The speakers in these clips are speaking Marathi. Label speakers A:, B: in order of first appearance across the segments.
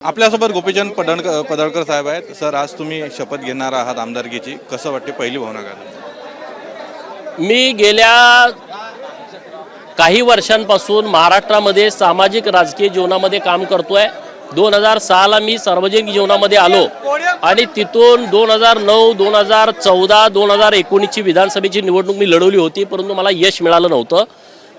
A: आपल्यासोबत गोपीचंद पडणकर पदळकर साहेब आहेत. सर आज तुम्ही शपथ घेणार आहात आमदारकीची. कसं वाटते पहिली भावना
B: मी गेल्या काही वर्षांपासून महाराष्ट्रामध्ये सामाजिक राजकीय जीवनामध्ये काम करतोय. दोन हजार सहाला मी सार्वजनिक जीवनामध्ये आलो. आणि तिथून दोन हजार नऊ दोन हजार चौदा दोन हजार एकोणीसची विधानसभेची निवडणूक मी लढवली होती परंतु मला यश मिळालं नव्हतं.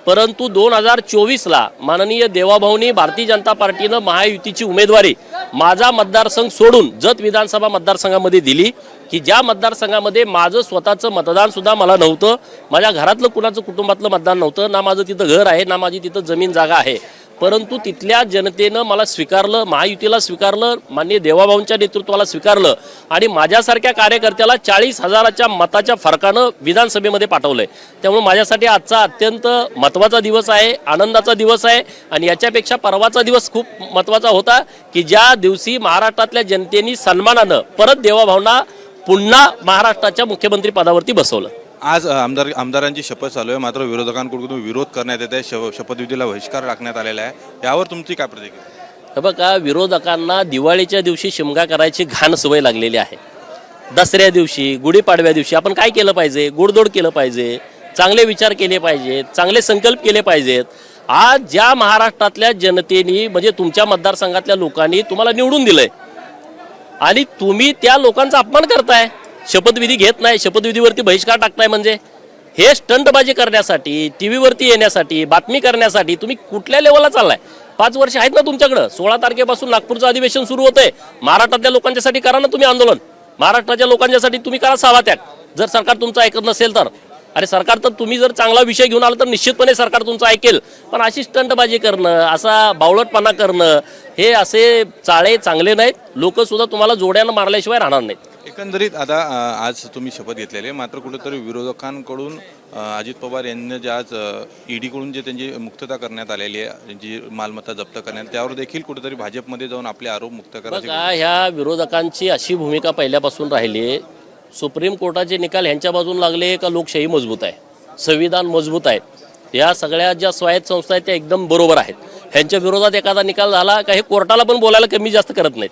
B: परंतु दोन हजार चोवीसला माननीय देवाभाऊनी भारतीय जनता पार्टीनं महायुतीची उमेदवारी माझा मतदारसंघ सोडून जत विधानसभा मतदारसंघामध्ये दिली की ज्या मतदारसंघामध्ये माझं स्वतःचं मतदानसुद्धा मला नव्हतं माझ्या घरातलं कुणाचं कुटुंबातलं मतदान नव्हतं ना माझं तिथं घर आहे ना माझी तिथं जमीन जागा आहे. परंतु तिथल्या जनतेनं मला स्वीकारलं महायुतीला स्वीकारलं माननीय देवाभाऊंच्या नेतृत्वाला स्वीकारलं आणि माझ्यासारख्या कार्यकर्त्याला चाळीस हजाराच्या मताच्या फरकानं विधानसभेमध्ये पाठवलंय. त्यामुळे माझ्यासाठी आजचा अत्यंत महत्त्वाचा दिवस आहे आनंदाचा दिवस आहे आणि याच्यापेक्षा परवाचा दिवस खूप महत्त्वाचा होता की ज्या दिवशी महाराष्ट्रातल्या जनतेने सन्मानानं परत देवाभावना पुन्हा महाराष्ट्राच्या मुख्यमंत्री पदावरती बसवलं.
A: आज आमदार आमदारांची शपथ चालू आहे. मात्र विरोधकांकडून विरोध करण्यात येत आहे. शप- शपथविधीला बहिष्कार टाकण्यात आलेला आहे. यावर तुमची काय प्रतिक्रिया
B: हे बघा विरोधकांना दिवाळीच्या दिवशी शिमगा करायची घाण सवय लागलेली आहे. दसऱ्या दिवशी गुढीपाडव्या दिवशी आपण काय केलं पाहिजे? गोडदोड केलं पाहिजे. चांगले विचार केले पाहिजेत चांगले संकल्प केले पाहिजेत. आज ज्या महाराष्ट्रातल्या जनतेनी म्हणजे तुमच्या मतदारसंघातल्या लोकांनी तुम्हाला निवडून दिलंय. आणि तुम्ही त्या लोकांचा अपमान करताय. शपथविधी घेत नाही शपथविधीवरती बहिष्कार टाकताय म्हणजे? हे स्टंटबाजी करण्यासाठी टी व्हीवरती येण्यासाठी बातमी करण्यासाठी तुम्ही कुठल्या लेवलला चाललाय? पाच वर्ष आहेत ना तुमच्याकडं. सोळा तारखेपासून नागपूरचं अधिवेशन सुरू होतंय. महाराष्ट्रातल्या लोकांच्यासाठी करा ना तुम्ही आंदोलन. महाराष्ट्राच्या लोकांच्यासाठी तुम्ही करा सभात्याग जर सरकार तुमचं ऐकत नसेल तर. अरे सरकार तर तुम्ही जर चांगला विषय घेऊन आला तर निश्चितपणे सरकार तुमचं ऐकेल. पण अशी स्टंटबाजी करणं असा बावळटपणा करणं हे असे चाळे चांगले नाहीत. लोकसुद्धा तुम्हाला जोड्यानं मारल्याशिवाय राहणार नाहीत.
A: एकंदरीत आता आज तुम्ही शपथ घेतलेली आहे. मात्र कुठेतरी विरोधकांकडून अजित पवार यांनी जे आज ईडीकडून जे त्यांची मुक्तता करण्यात आलेली आहे त्यांची मालमत्ता जप्त करण्यात त्यावर देखील कुठेतरी भाजपमध्ये जाऊन आपले आरोप मुक्त करायचे
B: ह्या विरोधकांची अशी भूमिका पहिल्यापासून राहिली सुप्रीम कोर्टाचे निकाल ह्यांच्या बाजून लागले का लोकशाही मजबूत आहे? संविधान मजबूत आहे. या सगळ्या ज्या स्वायत्त संस्था आहेत त्या एकदम बरोबर आहेत. ह्यांच्या विरोधात एखादा निकाल झाला का हे कोर्टाला पण बोलायला कमी जास्त करत नाहीत.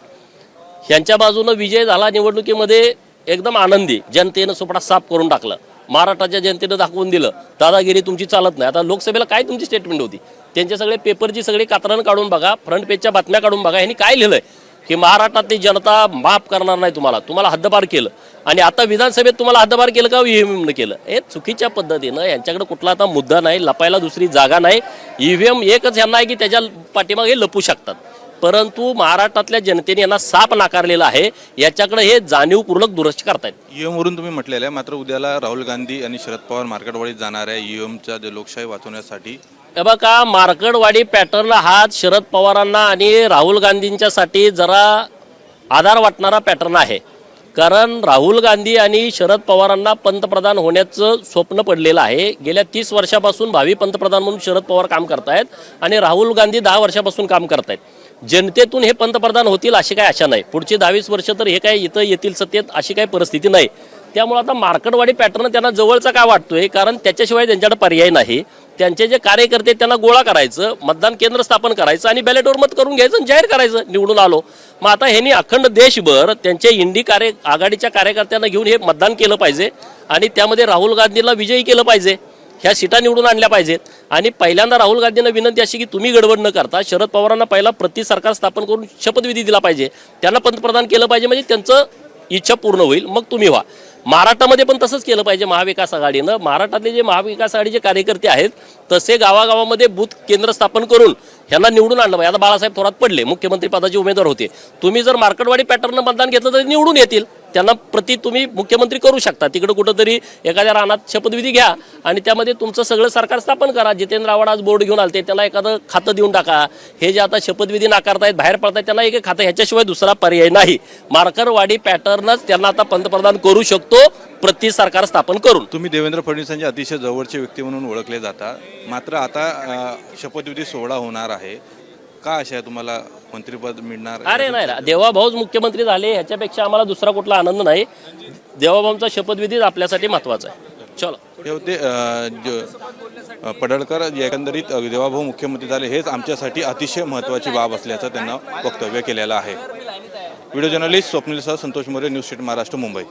B: ह्यांच्या बाजूनं विजय झाला निवडणुकीमध्ये एकदम आनंदी. जनतेनं सुपडा साफ करून टाकलं. महाराष्ट्राच्या जनतेनं दाखवून दिलं दादागिरी तुमची चालत नाही. आता लोकसभेला काय तुमची स्टेटमेंट होती? त्यांचे सगळे पेपरची सगळी कात्रण काढून बघा फ्रंट पेजच्या बातम्या काढून बघा यांनी काय लिहिलंय? की महाराष्ट्रातली जनता माफ करणार नाही तुम्हाला. तुम्हाला हद्दपार केलं. आणि आता विधानसभेत तुम्हाला हद्दपार केलं का ईव्हीएमनं केलं? हे चुकीच्या पद्धतीनं यांच्याकडे कुठला आता मुद्दा नाही लपायला दुसरी जागा नाही. ईव्हीएम एकच यांना आहे की त्याच्या पाठीमागे लपू शकतात. परंतु महाराष्ट्रातल्या जनतेने यांना साप नाकारलेला आहे. याच्याकडे हे जाणीवपूर्वक दुर्लक्ष करतायत.
A: EM वरून तुम्ही म्हटलेलं आहे मात्र उद्याला राहुल गांधी आणि शरद पवार मार्केटवाडीत जाणार आहे. ईएमच्या जे लोकशाही वाचवण्यासाठी.
B: बघा मार्कडवाडी पॅटर्न हा शरद पवारांना आणि राहुल गांधींच्यासाठी जरा आधार वाटणारा पॅटर्न आहे. कारण राहुल गांधी आणि शरद पवारांना पंतप्रधान होण्याचं स्वप्न पडलेलं आहे. गेल्या तीस वर्षापासून भावी पंतप्रधान म्हणून शरद पवार काम करतायत आणि राहुल गांधी दहा वर्षापासून काम करतायत. जनतेतून हे पंतप्रधान होतील अशी काही आशा नाही. पुढची दहावीस वर्ष तर हे काय इथं येतील सत्तेत अशी काही परिस्थिती नाही. त्यामुळे आता मार्केटवाडी पॅटर्न त्यांना जवळचा का वाटतोय? कारण त्याच्याशिवाय त्यांच्याकडे पर्याय नाही. त्यांचे जे कार्यकर्ते त्यांना गोळा करायचं मतदान केंद्र स्थापन करायचं आणि बॅलेटवर मत करून घ्यायचं आणि जाहीर करायचं निवडून आलो. मग आता ह्यांनी अखंड देशभर त्यांच्या इंडी कार्य आघाडीच्या कार्यकर्त्यांना घेऊन हे मतदान केलं पाहिजे आणि त्यामध्ये राहुल गांधींना विजयी केलं पाहिजे. ह्या सीटा निवडून आणल्या पाहिजेत. आणि पहिल्यांदा राहुल गांधींना विनंती अशी की तुम्ही गडबड न करता शरद पवारांना पहिला प्रति सरकार स्थापन करून शपथविधी दिला पाहिजे. त्यांना पंतप्रधान केलं पाहिजे म्हणजे त्यांचं इच्छा पूर्ण होईल. मग तुम्ही व्हा. महाराष्ट्रामध्ये पण तसंच केलं पाहिजे महाविकास आघाडीनं. महाराष्ट्रातले जे महाविकास आघाडीचे कार्यकर्ते आहेत तसे गावागावामध्ये बूथ केंद्र स्थापन करून ह्यांना निवडून आणलं पाहिजे. आता बाळासाहेब थोरात पडले मुख्यमंत्री पदाचे उमेदवार होते. तुम्ही जर मार्केटवाडी पॅटर्न मतदान घेतलं तर निवडून येतील. त्यांना प्रति तुम्ही मुख्यमंत्री करू शकता. तिकडं कुठंतरी एखाद्या रानात शपथविधी घ्या आणि त्यामध्ये तुमचं सगळं सरकार स्थापन करा. जितेंद्र आव्हाड आज बोर्ड घेऊन आलते त्याला एखादं खातं देऊन टाका. हे जे आता शपथविधी नाकारतायत बाहेर पडतायत त्यांना एक खातं ह्याच्याशिवाय दुसरा पर्याय नाही. मार्करवाडी पॅटर्नच त्यांना आता पंतप्रधान करू शकतो प्रति सरकार स्थापन करून.
A: तुम्ही देवेंद्र फडणवीसांचे अतिशय जवळचे व्यक्ती म्हणून ओळखले जाता. मात्र आता शपथविधी सोहळा होणार आहे. का अशा आहे तुम्हाला मंत्रिपद मिळणार?
B: अरे नाही ना देवाभाऊच मुख्यमंत्री झाले ह्याच्यापेक्षा आम्हाला दुसरा कुठला आनंद नाही. देवाभाऊंचा शपथविधीच आपल्यासाठी महत्त्वाचा आहे. चलो.
A: हे होते पडळकर. एकंदरीत अ, जेव्हा भाऊ मुख्यमंत्री झाले हेच आमच्यासाठी अतिशय महत्त्वाची बाब असल्याचं त्यांना वक्तव्य केलेलं आहे. व्हिडिओ जर्नलिस्ट स्वप्नील सह संतोष मोरे न्यूज स्टेट महाराष्ट्र मुंबई.